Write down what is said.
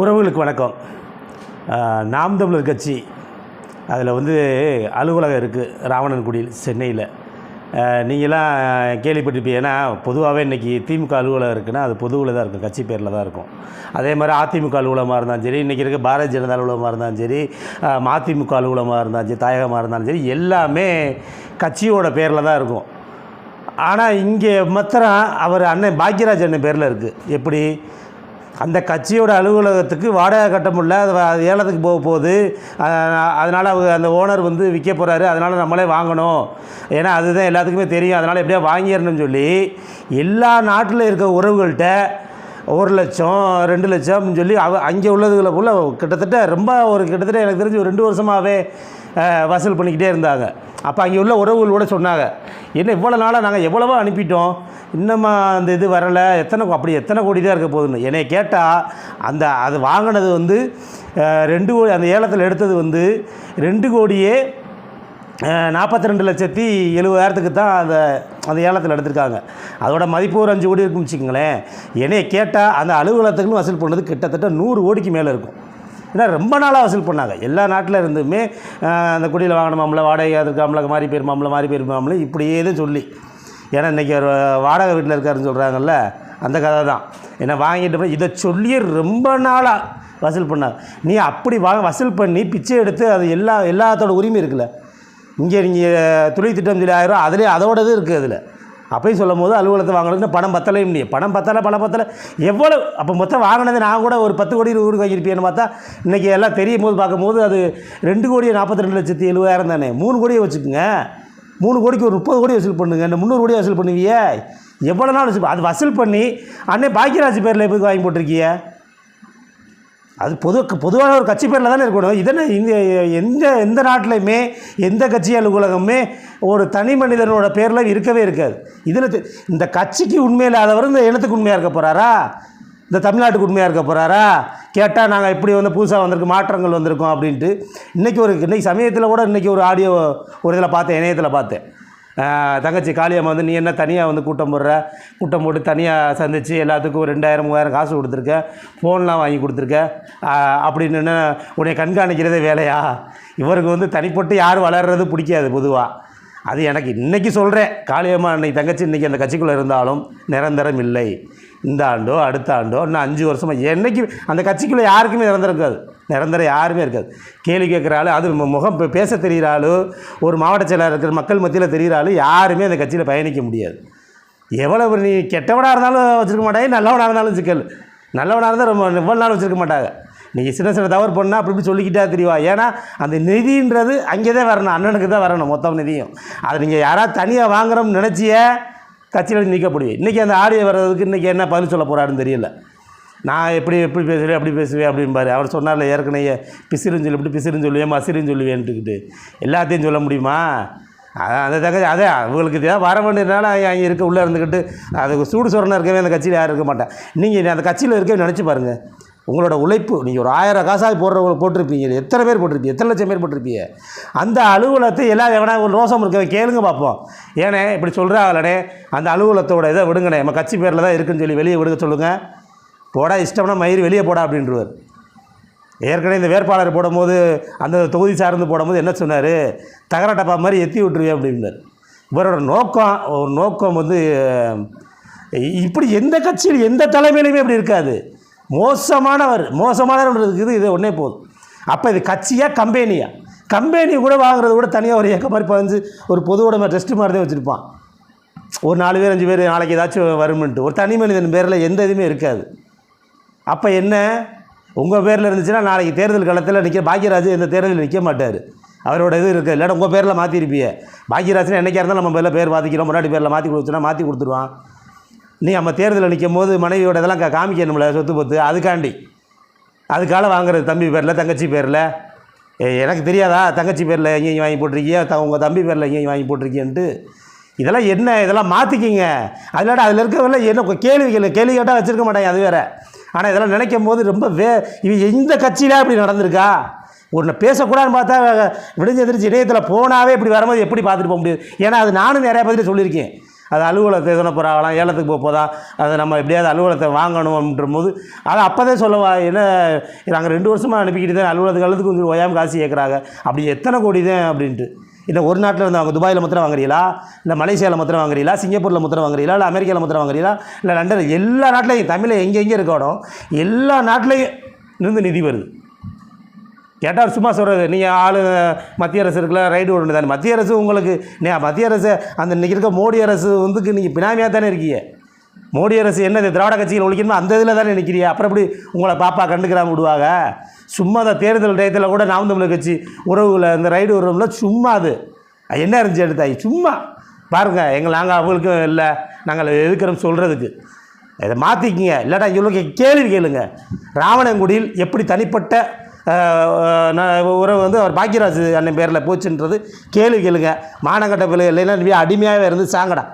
உறவுகளுக்கு வணக்கம். நாம் தமிழர் கட்சி அதில் வந்து அலுவலகம் இருக்குது ராவணன்குடியில் சென்னையில். நீங்களாம் கேள்விப்பட்டிருப்பீங்க ஏன்னா பொதுவாகவே இன்றைக்கி திமுக அலுவலகம் இருக்குன்னா அது பொதுவில் தான் இருக்கும் கட்சி பேரில் தான் இருக்கும். அதே மாதிரி அதிமுக அலுவலகமாக இருந்தாலும் சரி இன்றைக்கி இருக்க பாரதிய ஜனதா அலுவலகமாக இருந்தாலும் சரி மதிமுக அலுவலகமாக இருந்தாலும் சரி தாயகமாக இருந்தாலும் சரி எல்லாமே கட்சியோட பேரில் தான் இருக்கும். ஆனால் இங்கே மாத்திரம் அவர் அண்ணன் பாக்யராஜ் அண்ணன் பேரில் இருக்குது எப்படி? அந்த கட்சியோட அலுவலகத்துக்கு வாடகை கட்ட முடியல. அது ஏலத்துக்கு போக போகுது. அதனால் அவங்க அந்த ஓனர் வந்து விற்க போகிறாரு அதனால் நம்மளே வாங்கணும். ஏன்னா அதுதான் எல்லாத்துக்குமே தெரியும். அதனால் எப்படியா வாங்கிடணும்னு சொல்லி எல்லா நாட்டில் இருக்க உறவுகள்கிட்ட ஒரு லட்சம் ரெண்டு லட்சம்னு சொல்லி அவ அங்கே உள்ளதுகளை போல் கிட்டத்தட்ட ரொம்ப ஒரு கிட்டத்தட்ட எனக்கு தெரிஞ்சு ஒரு ரெண்டு வருஷமாகவே வசூல் பண்ணிக்கிட்டே இருந்தாங்க. அப்போ அங்கே உள்ள உறவுகள் கூட சொன்னாங்க. என்ன இவ்வளோ நாளாக நாங்கள் எவ்வளவோ அனுப்பிட்டோம். இன்னுமா அந்த இது வரலை. எத்தனை கோ- அப்படி எத்தனை கோடி தான் இருக்க போகுதுன்னு. என்னை கேட்டால் அந்த அது வாங்கினது வந்து ரெண்டு கோடி அந்த ஏலத்தில் எடுத்தது வந்து ரெண்டு கோடியே நாற்பத்தி ரெண்டு லட்சத்தி எழுபதாயிரத்துக்கு தான் அந்த அந்த ஏலத்தில் எடுத்திருக்காங்க. அதோட மதிப்பு ஒரு அஞ்சு கோடி இருக்குன்னு வச்சுக்கோங்களேன். என்னையை கேட்டால் அந்த அலுவலகத்துக்குன்னு வசூல் பண்ணது கிட்டத்தட்ட நூறு கோடிக்கு மேலே இருக்கும். ஏன்னா ரொம்ப நாளாக வசூல் பண்ணாங்க. எல்லா நாட்டில் இருந்துமே அந்த குடியில் வாங்கின மாம்பழம் வாடகை அதுக்காமல மாறி பேர் மாறி பேர் இப்படியே தான் சொல்லி. ஏன்னா இன்றைக்கி ஒரு வாடகை வீட்டில் இருக்காருன்னு சொல்கிறாங்கல்ல அந்த கதை தான். ஏன்னா வாங்கிட்டு இதை சொல்லியே ரொம்ப நாளாக வசூல் பண்ணாங்க. நீ அப்படி வா வசூல் பண்ணி பிச்சை எடுத்து அது எல்லா எல்லாத்தோட உரிமை இருக்குல்ல. இங்கே நீங்கள் துளி திட்டம் சொல்லி ஆயிரம் அதுலேயே அதோட இது இருக்குது அதில். அப்பயும் சொல்லும் போது அலுவலகத்தை வாங்குறதுக்கு பணம் பத்தலையும் இல்லையே பணம் பத்தலை பணம் பத்தலை. எவ்வளோ அப்போ மொத்தம் வாங்கினது நான் கூட ஒரு பத்து கோடி இருபது கோடி வாங்கியிருப்பேன்னு பார்த்தா இன்றைக்கி எல்லாம் தெரியும் போது பார்க்கும்போது அது ரெண்டு கோடி நாற்பத்தி ரெண்டு லட்சத்தி எழுபதாயிரம் தானே. மூணு கோடியை வச்சுக்கோங்க. மூணு கோடிக்கு ஒரு முப்பது கோடி வசூல் பண்ணுங்க. இந்த முந்நூறு கோடி வசூல் பண்ணுவீங்க எவ்வளோ நாள் வசூல் அது வசூல் பண்ணி அன்னை பாக்கியராஜ் பேரில் எப்படி வாங்கி போட்டிருக்கீங்க அது பொது பொதுவான ஒரு கட்சி பேரில் தானே இருக்கணும். இதென்ன இந்த எந்த எந்த நாட்டிலையுமே எந்த கட்சி அலுவலகமே ஒரு தனி மனிதனோட பேரில் இருக்கவே இருக்காது. இதில் இந்த கட்சிக்கு உண்மையில்லாதவர் இந்த இனத்துக்கு உண்மையாக இருக்க போகிறாரா இந்த தமிழ்நாட்டுக்கு உண்மையாக இருக்க போகிறாரா கேட்டால் நாங்கள் இப்படி வந்து புதுசாக வந்திருக்கு மாற்றங்கள் வந்திருக்கோம் அப்படின்ட்டு. இன்றைக்கி ஒரு இன்றைக்கி சமயத்தில் கூட இன்றைக்கி ஒரு ஆடியோ ஒரு இதில் பார்த்தேன் இணையத்தில் பார்த்தேன். தங்கச்சி காளியம்மா வந்து நீ என்ன தனியாக வந்து கூட்டம் போடுற? கூட்டம் போட்டு தனியாக சந்தித்து எல்லாத்துக்கும் ஒரு ரெண்டாயிரம் மூவாயிரம் காசு கொடுத்துருக்க. ஃபோன்லாம் வாங்கி கொடுத்துருக்க. அப்படின்னு உன்னை கண்காணிக்கிறதே வேலையா? இவருக்கு வந்து தனிப்பட்டு யார் வளர்றது பிடிக்காது பொதுவாக அது எனக்கு இன்றைக்கி சொல்கிறேன் காளியம்மா அன்னைக்கு தங்கச்சி இன்றைக்கி அந்த கட்சிக்குள்ளே இருந்தாலும் நிரந்தரம் இல்லை. இந்த ஆண்டோ அடுத்த ஆண்டோ இன்னும் அஞ்சு வருஷமாக என்னைக்கு அந்த கட்சிக்குள்ளே யாருக்குமே நிரந்தரம் இருக்காது. நிரந்தரம் யாருமே இருக்காது. கேள்வி கேட்குற ஆள் அது முகம் பேச தெரிகிற ஆள் ஒரு மாவட்ட செயலாளர் இருக்கிற மக்கள் மத்தியில் தெரிகிற ஆள் யாருமே அந்த கட்சியில் பயணிக்க முடியாது. எவ்வளவு நீ கெட்டவனாக இருந்தாலும் வச்சுருக்க மாட்டாங்க நல்லவனாக இருந்தாலும் சிக்கல் நல்லவனாக இருந்தால் ரொம்ப இவ்வளோ நாள் வச்சுருக்க மாட்டாங்க. நீங்கள் சின்ன சின்ன தவறு பண்ணால் அப்படி இப்படி சொல்லிக்கிட்டே தெரியவா ஏன்னா அந்த நிதின்றது அங்கே தான் வரணும் அண்ணனுக்கு தான் வரணும் மொத்தம் நிதியும். அதை நீங்கள் யாராவது தனியாக வாங்குறோம்னு நினச்சிய கட்சியில் நீக்கப்படுவேன் இன்றைக்கி அந்த ஆடியோ வர்றதுக்கு இன்றைக்கி என்ன பதில் சொல்ல போகிறாருன்னு தெரியல. நான் எப்படி எப்படி பேசுவேன் அப்படி பேசுவேன் அப்படிம்பாரு. அவர் சொன்னார்ல ஏற்கனவே பிசிறுன்னு சொல்லி இப்படி பிசிறுன்னு சொல்லுவேன் மசிறுன்னு சொல்லுவேன்ட்டுக்கிட்டு எல்லாத்தையும் சொல்ல முடியுமா? அதான் அந்த தக்க அதே அவங்களுக்கு தேவை வர வேண்டியதுனால அங்கே இருக்க உள்ளே இருந்துக்கிட்டு அது சூடு சொரணம் இருக்கவே அந்த கட்சியில் யாரும் இருக்க மாட்டேன் நீங்கள் அந்த கட்சியில் இருக்கவே நினச்சி பாருங்கள் உங்களோட உழைப்பு நீங்கள் ஒரு ஆயிரம் காசாக போடுறவங்க போட்டிருப்பீங்க. எத்தனை பேர் போட்டிருப்பீங்க? எத்தனை லட்சம் பேர் போட்டிருப்பீங்க? அந்த அலுவலகத்தை எல்லாரும் எவனா ஒரு ரோசம் இருக்க? கேளுங்க பார்ப்போம். ஏனே இப்படி சொல்கிறாங்களே அந்த அலுவலகத்தோட இதை விடுங்கண்ணே நம்ம கட்சி பேரில் தான் இருக்குன்னு சொல்லி வெளியே விடுங்க சொல்லுங்கள் போடா இஷ்டம்னா மயிர் வெளியே போடா அப்படின்றவர். ஏற்கனவே இந்த வேட்பாளர் போடும்போது அந்த தொகுதி சார்ந்து போடும்போது என்ன சொன்னார்? தகர டப்பா மாதிரி எத்தி விட்டுருவேன் அப்படின்னார். இவரோட நோக்கம் ஒரு நோக்கம் வந்து இப்படி எந்த கட்சியில் எந்த தலைமையிலுமே இப்படி இருக்காது. மோசமானவர் மோசமானவர் இருக்குது இது ஒன்றே போதும். அப்போ இது கட்சியாக கம்பெனியா? கம்பெனி கூட வாங்குறது கூட தனியாக ஒரு இயக்க மாதிரி பதிஞ்சு ஒரு பொது உடைமை டெஸ்ட் மாதிரி தான் வச்சுருப்பான். ஒரு நாலு பேர் அஞ்சு பேர் நாளைக்கு ஏதாச்சும் வரும்ன்ட்டு. ஒரு தனி மனிதன் பேரில் எந்த இதுவுமே இருக்காது. அப்போ என்ன? உங்கள் பேரில் இருந்துச்சுன்னா நாளைக்கு தேர்தல் காலத்தில் நிற்க பாக்யராஜ் இந்த தேர்தலில் நிற்க மாட்டார். அவரோட இது இருக்குது இல்லாட்ட உங்கள் பேரில் மாற்றிருப்பியே பாக்யராஜ்னு என்னைக்காக இருந்தாலும் நம்ம பேரில் பேர் மாற்றிக்கிறோம் முன்னாடி பேரில் மாற்றி கொடுத்துனா மாற்றி கொடுத்துருவான். நீ நம்ம தேர்தலில் நிற்கும் போது மனைவியோட இதெல்லாம் கா- காமிக்கணும்ல சொத்து பொத்து. அதுக்காண்டி. அதுக்கால வாங்குறது தம்பி பேரில் தங்கச்சி பேரில். எனக்கு தெரியாதா? தங்கச்சி பேரில் எங்கேயும் வாங்கி போட்டிருக்கியா? த உங்கள் தம்பி பேரில் எங்கேயும் வாங்கி போட்டிருக்கியன்ட்டு. இதெல்லாம் என்ன? இதெல்லாம் மாற்றிக்கிங்க அதில் அதில் இருக்கிறவங்கள என்ன கேள்விகள் கேள்வி கேள்வி கேட்டால் வச்சுருக்க மாட்டாங்க அது வேறு. ஆனால் இதெல்லாம் நினைக்கும் போது ரொம்ப வே இவன் எந்த கட்சியிலே அப்படி நடந்திருக்கா? ஒன்று பேசக்கூடாதுன்னு பார்த்தா விடிஞ்சு எந்திரிச்சு இணையத்தில் போனாவே இப்படி வரும்போது எப்படி பார்த்துட்டு போக முடியாது ஏன்னா அது நானும் நிறையா பதில் சொல்லியிருக்கேன். அது அலுவலகத்தை எதனா போகிறாங்களாம் ஏலத்துக்கு போக போதா அதை நம்ம எப்படியாவது அலுவலகத்தை வாங்கணும்ன்ற போது அதை அப்போதே சொல்லவா என்ன நாங்கள் ரெண்டு வருஷமாக அனுப்பிக்கிட்டு தான் அலுவலகத்துக்கு அழுதுக்கு கொஞ்சம் ஓயாமல் காசு கேட்குறாங்க அப்படி எத்தனை கோடி தான் அப்படின்ட்டு. இல்லை ஒரு நாட்டில் இருந்து அவங்க துபாயில் முத்திரம் வாங்குறீங்களா? இல்லை மலேசியாவில் முத்திரம் வாங்குறீங்களா? சிங்கப்பூரில் முத்திரம் வாங்குறீங்களா? இல்லை அமெரிக்காவில் முத்திரம் வாங்குறீங்களா? இல்லை லண்டன் எல்லா நாட்டிலையும் தமிழில் எங்கே எங்கே இருக்கணும் எல்லா நாட்டிலையும் இருந்து நிதி வருது. கேட்டால் சும்மா சொல்கிறது நீங்கள் ஆளு மத்திய அரசு இருக்குல்ல ரைடு ஒன்று தானே. மத்திய அரசு உங்களுக்கு நீ மத்திய அரசு அந்த இன்றைக்கி இருக்க மோடி அரசு வந்து நீங்கள் பினாமியாக தானே இருக்கீங்க. மோடி அரசு என்னது திராவிட கட்சிகள் ஒழிக்கணுமோ? அந்த இதில் தானே நிற்கிறீங்க அப்புறம் எப்படி உங்களை பாப்பா கண்டுக்கிறாம விடுவாங்க? சும்மா அந்த தேர்தல் டயத்தில் கூட நாம் தமிழர் கட்சி உறவுகளை இந்த ரைடு உறவுல சும்மா அது. என்ன இருந்துச்சு எடுத்தாய் சும்மா. பாருங்கள் எங்கள் நாங்கள் அவங்களுக்கும் இல்லை. நாங்கள் எதுக்கிறோம் சொல்கிறதுக்கு இதை மாற்றிக்கிங்க இல்லாட்டா இவ்வளோ கேள்வி கேளுங்க. ராவணங்குடியில் எப்படி தனிப்பட்ட உறவு வந்து அவர் பாக்கியராஜ் அண்ணன் பேரில் போச்சுன்றது கேள்வி கேளுங்க. மானங்கட்ட பிள்ளை இல்லைன்னா அடிமையாகவே இருந்து சாங்கடா.